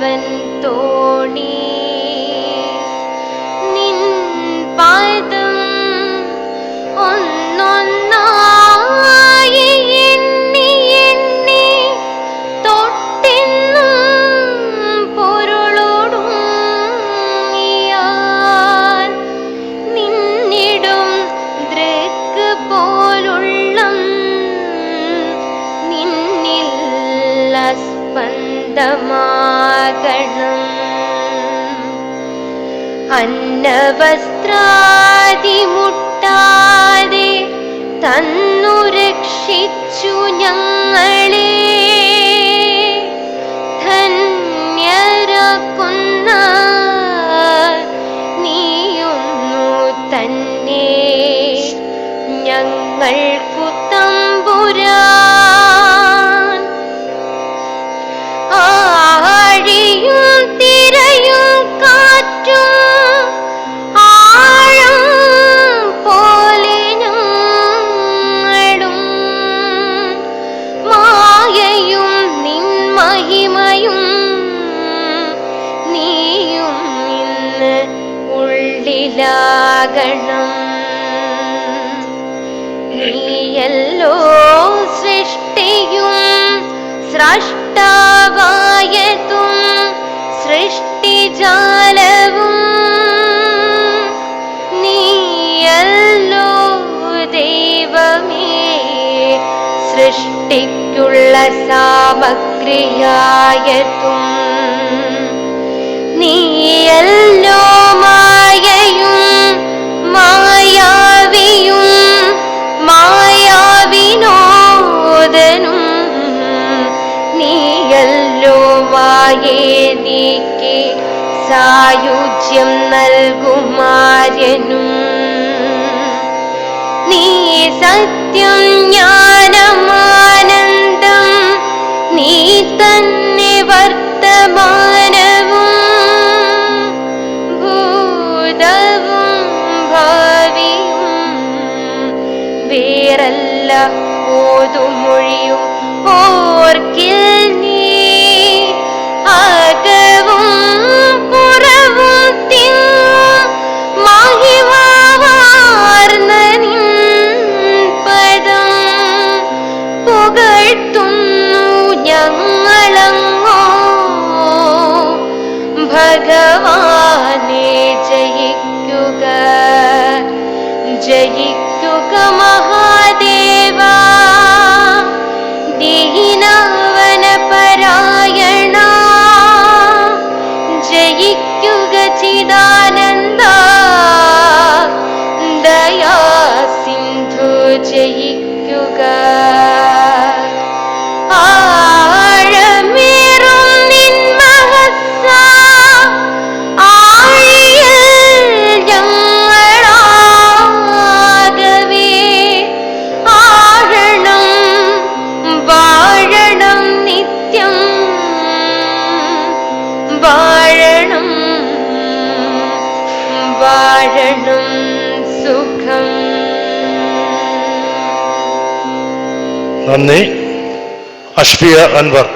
बन्तोणि അന്നവസ്ത്രാദി മുട്ടാതെ തന്നു രക്ഷിച്ചു ഞങ്ങളെ. ധന്യരാക്കുന്ന നീയൊന്നു തന്നെ. ഞങ്ങൾക്കു സ്രഷ്ടാവായതും സൃഷ്ടിജാലവും നീയല്ലോ ദൈവമേ സൃഷ്ടിക്കുള്ള സാമഗ്രിയായതും നീയല്ലോ മായേ നീക്കി സായുജ്യം നൽകുമാര്യനും നീ സത്യം ജ്ഞാനമാനന്ദം നീ തന്നെ വർത്തമാനവും. ഭൂതവും ഭാവിയും വേറല്ല ഓതുമൊഴിയും जयितुगमहादेवा देहिनवनपरायणा जयितुगचिदानन्दा दया सिन्धु जयितुग വാഴണം വാഴണം സുഖം. നന്ദി. അഷ്ഫിയ അൻവർ.